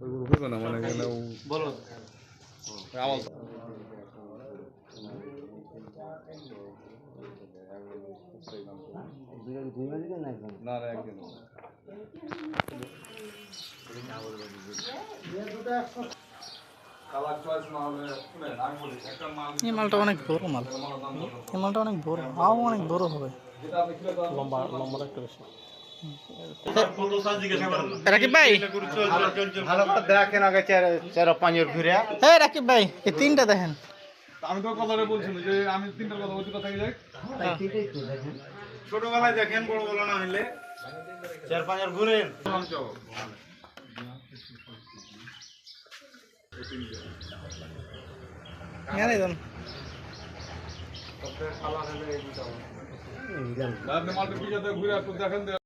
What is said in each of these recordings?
ওইগুলো না মানে বলো। আমার না না একদিন। এই মালটা অনেক বড় মাল। এই মালটা অনেক বড় আও অনেক বড় হবে। লম্বা লম্বা একটা বেশি। রাকিব ভাই? ভালো করে দেখেন আগে চার চার পাঁচের ঘুরে। হ্যাঁ রাকিব ভাই এই তিনটা দেখেন। আমি তো কথাটা বলছিলাম যে আমি তিনটার কথা বলছি কথা যাই ছোটবেলায় দেখেন বড় বড় না হলে চার ঘুরেন একটু দেখেন।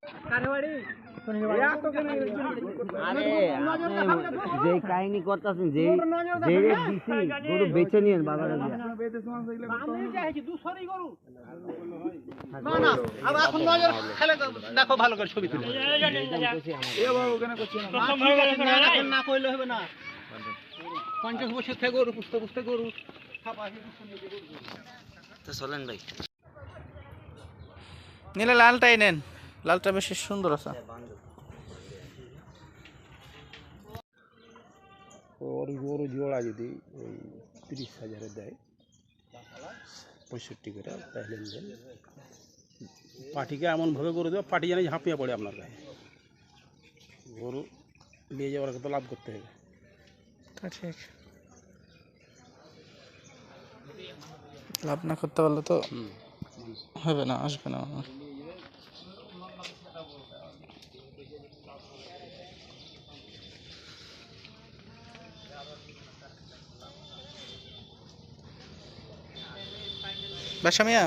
যে কাহিনী করতেছেন যে যে দিছি গরু বেচে নিয়েন বাজারে দেখো ভালো করে ছবি তুলে। না। কইলে হবে না। পঞ্চাশ বছর থেকে গরু পুষতে পুষতে গরু। চলেন ভাই। নিলে লালটাই নেন। লালটা বেশি সুন্দর আছে। ওর গরু জোড়া যদি ওই তিরিশ হাজারে দেয় পঁয়ষট্টি করে তাহলে পাটিকে এমনভাবে গরু দেবে পাটি জানি ঝাঁপিয়ে পড়ে আপনার গায়ে। গরু নিয়ে যাওয়ার তো লাভ করতে হবে। ঠিক লাভ না করতে পারলে তো হবে না আসবে না। বাসা মিয়া?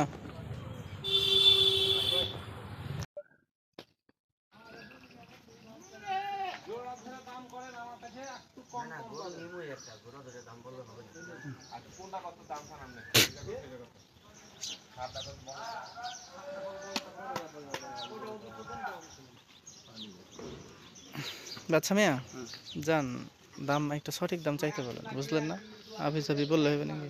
বাচ্চা মিয়া যান দাম একটা সঠিক দাম চাইতে বলেন বুঝলেন না? আবি চাবি বললে হবে নাকি?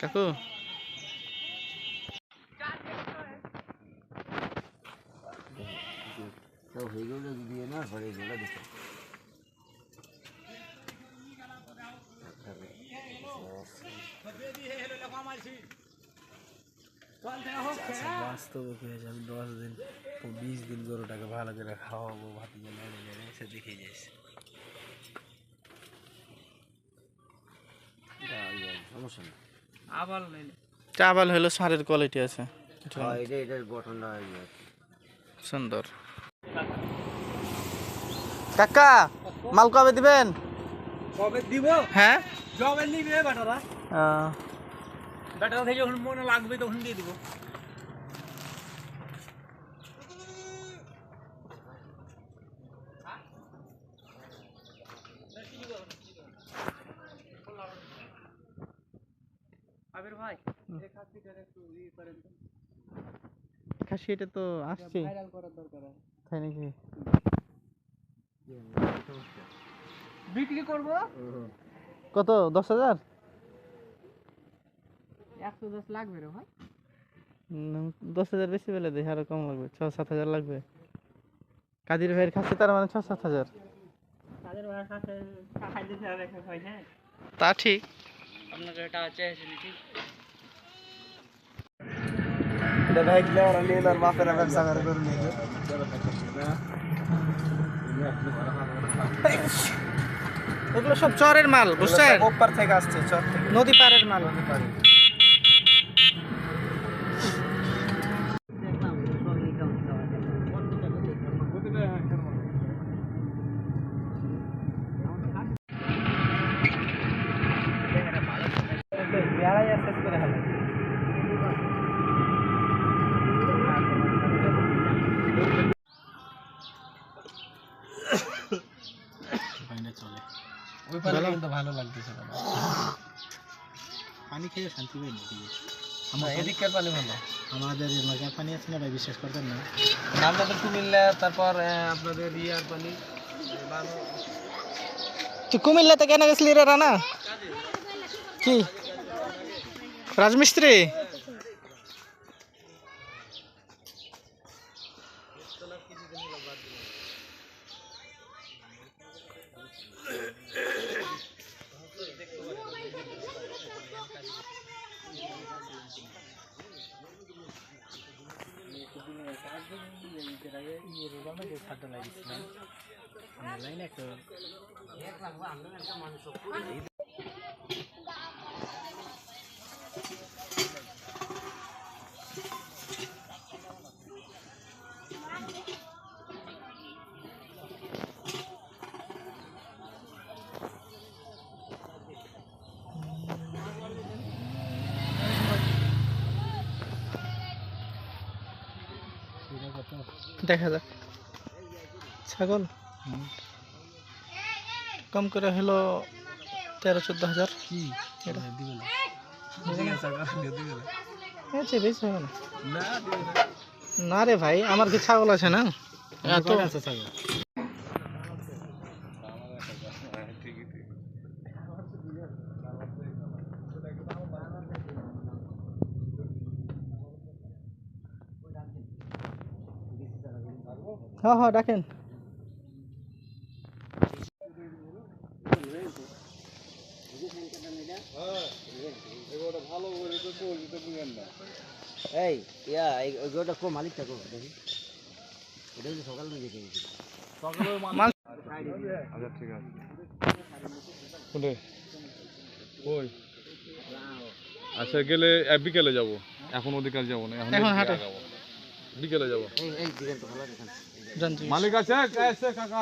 কাকু? বাস্তবে দশ দিন বিশ দিন গরুটাকে ভালো করে খাওয়াবো ভাতি নেড়ে নেড়ে দেখে যাইছে সমস্যা নেই। চাবাল হলো সারের কোয়ালিটি আছে। এটা হ্যাঁ এটা এটার গঠনটা হয়ে সুন্দর। কাকা মাল কবে দিবেন? কবে দিব? হ্যাঁ? জবে নিবে বেটারা। বেটারা থেকে যখন মনে লাগবে তখন দিয়ে দিব। খাসি এটা তো আসছে। তাই নাকি? বিক্রি করব? কত? দশ হাজার? একশো দশ লাগবে রে ভাই। দশ হাজার বেশি পেলে দেখি আরও কম লাগবে। ছ সাত হাজার লাগবে। কাদির ভাইয়ের খাসি তার মানে ছ সাত হাজার। কাছে তা ঠিক। আপনাকে এটা আছে ঠিক এটা ভাই দিলে ওরা নিয়ে আর বাপেরা ব্যবসা করে করে নিয়ে এগুলো সব চরের মাল বুঝছেন? ওপার থেকে আসছে চর থেকে। নদী পাড়ের মাল। নদী দেখলাম পানি খেয়ে শান্তি পাই নাকি এদিককার পানি ভালো। আমাদের এলাকার পানি আছে না ভাই বিশ্বাস করবেন না। আপনাদের কুমিল্লা তারপর আপনাদের ইয়ার পানি। তুই কুমিল্লাতে কেন গেছিলি রে রানা? কি? রাজমিস্ত্রি? একটা দেখা যাক। ছাগল? কম করে হলো তেরো চোদ্দ হাজার। না। রে ভাই আমার কি ছাগল আছে না? এত। হ্যাঁ হ্যাঁ ডাকেন। এই ইয়া এই ওইটা কো মালিক থাকো দেখি। ওটা হচ্ছে সকাল থেকে দেখে গেছিল মাল আচ্ছা ঠিক আছে। ওই। আচ্ছা গেলে বিকেলে যাব। এখন ওদিকে যাব না এখন হাটে। আগাবো। বিকেলে যাব। মালিক আছে? কাকা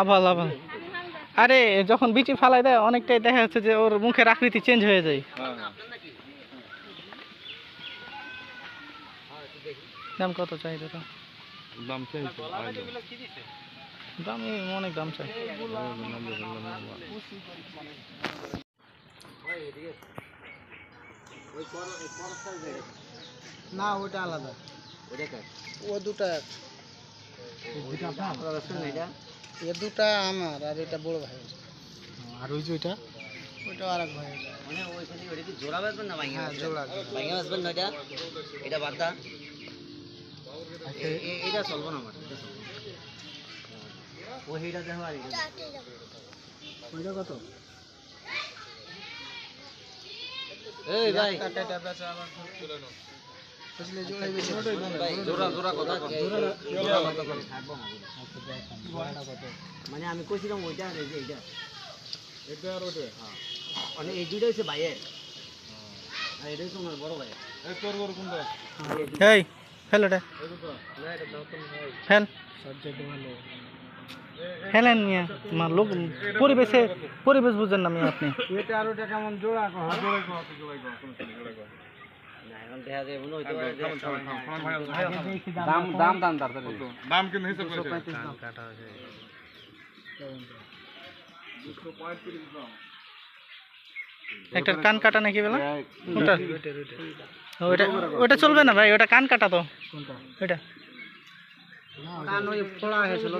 আবার আবার আরে যখন বিচি ফালাই দেয় অনেকটাই দেখা যাচ্ছে যে ওর মুখের আকৃতি চেঞ্জ হয়ে যায়। দাম কত চাই দাদা? দাম চাইছে দাম অনেক দাম চাই। ওই ওই না ওটা আলাদা ও দুটা এটা? এ দুটা আমার আর এটা বড় ভাই আর ওই যে ওইটা? ওইটা আর এক ভাই মানে ওইখানে ওটা কি জোড়া বাজবেন না ভাঙে হ্যাঁ জোড়া। ভাঙে বাজবেন না এটা এটা বাদ এটা চলবো না আমার। ও সেইটা দেখো আর ওইটা কত? এই ভাই। কাটাটা বেচা আবার বুঝলে জোড়াই বেশি ভাই জোড়া জোড়া কথা জোড়া জোড়া। কত করে থাকব না মানে আমি কইছিলাম ওইটা আর এই যে এইটা। এটা আর ওটা মানে এই দুইটা হচ্ছে ভাইয়ের। আর এটা হচ্ছে আমার বড় ভাইয়ের। তোর গরু কোনটা? এই ফেল ওটা ফেল ফেলেন মিয়া তোমার লোক পরিবেশে পরিবেশ বুঝেন না মিয়া আপনি এটা আর ওটা কেমন জোড়া কহ জোড়াই কহ তুই জোড়াই কহ কোনো সমস্যা নেই, জোড়াই কহ না এখন দেখা যায় মনে হইতে পারে যে থাম, থাম, থাম, থাম, ভাই, দাম দাম দাম তাড়াতাড়ি কত? দাম কিন্তু হিসাব করেছে একটা কান কাটা নাকি বেলা ওটা ওটা ওটা চলবে না ভাই? ওটা কান কাটা তো। ওটা কান ওই ফোড়া হয়েছিল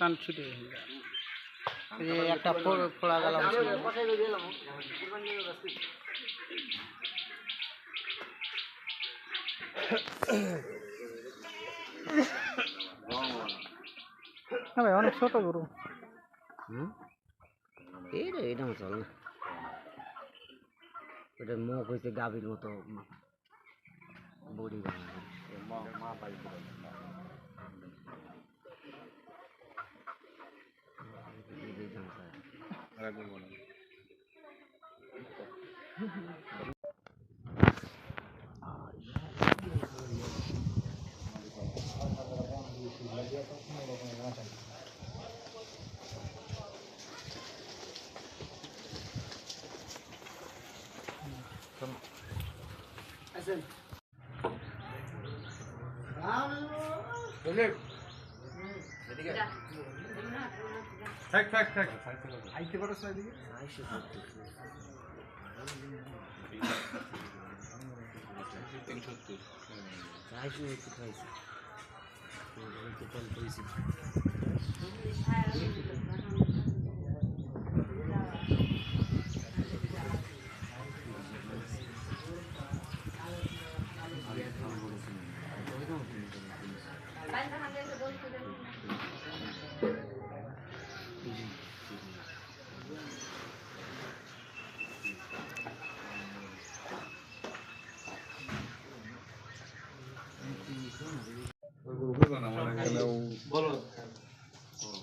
কান ছুটে একটা ফোড়া গেল হ্যাঁ ভাই অনেক ছোট গরু। হুম? এইটা এটা চল না ওটা মুখ হয়েছে গাভীর মতো। বডি আরেকবার বলো। থাক থাক থাক চারশো একটু খাইছি আমার তো দাম চাই বলো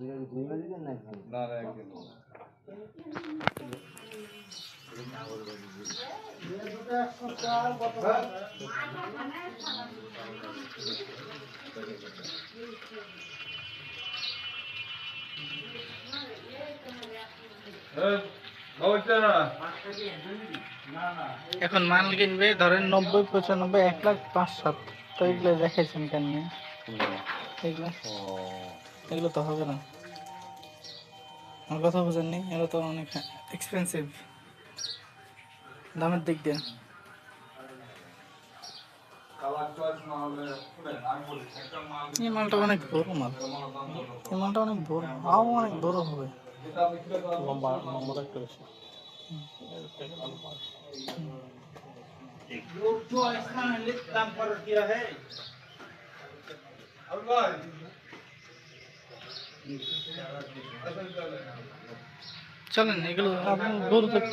না না একদিন এখন মাল কিনবে ধরেন নব্বই পঁচানব্বই এক লাখ পাঁচ সাত। তো এগুলো দেখাইছেন কেন? নিয়ে? এগুলো। এগুলো তো হবে না। আমার কথা বুঝেননি এগুলো তো অনেক এক্সপেন্সিভ দামের দিক দিয়ে। এই মালটা অনেক বড় মাল। এই মালটা অনেক বড় আও অনেক বড় হবে। যেটা বিক্রি করা লম্বা লম্বাটা একটু বেশি আর ভাই চলেন এগুলো আপনি গরু তো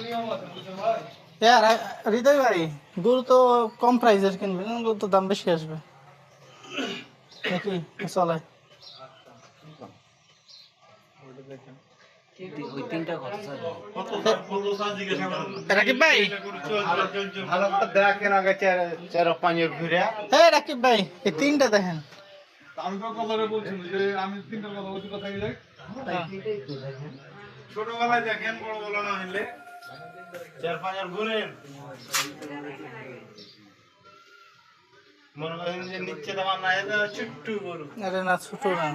নিয়ম আছে বুঝছেন ভাই হ্যাঁ হৃদয় ভাই গরু তো কম প্রাইসের কিনবেন গরু তো দাম বেশি আসবে। নাকি? চলে। রাকিব ভাই। ভালো দেখেন আগে চার চার পাঁচ ঘুরে। হ্যাঁ রাকিব ভাই এই তিনটা দেখেন। আমি তো কথাটা বলছি যে আমি তিনটা কথা বলছি কথা কি যাই ছোটবেলায় দেখেন বড় বড় না হলে চার পাঁচ ঘুরেন। মনে করেন যে নিচে তোমার না এটা ছোট্ট গরু আরে না ছোট না।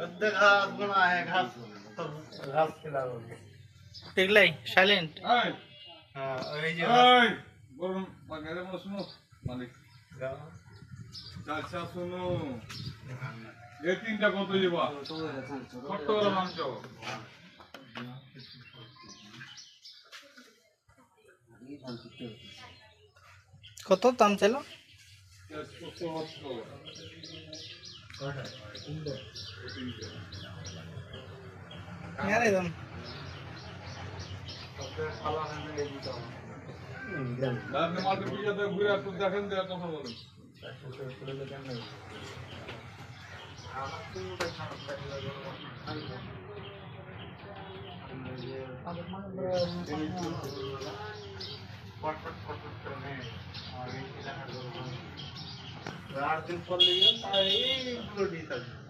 অর্ধেক ঘাস এগুলাই সাইলেন্ট এই। হ্যাঁ ওই যে এই বাগারে শুনো মালিক। চাচা শুনো। এই তিনটা কত যাবা কত করে মাংস। কত দাম ছিল আরে দাম আপনি মাঠে পিজাতে ঘুরে একটু দেখেন কথা বলুন আট দিন পর লিয়ে তাই এইগুলো দিয়ে থাকবে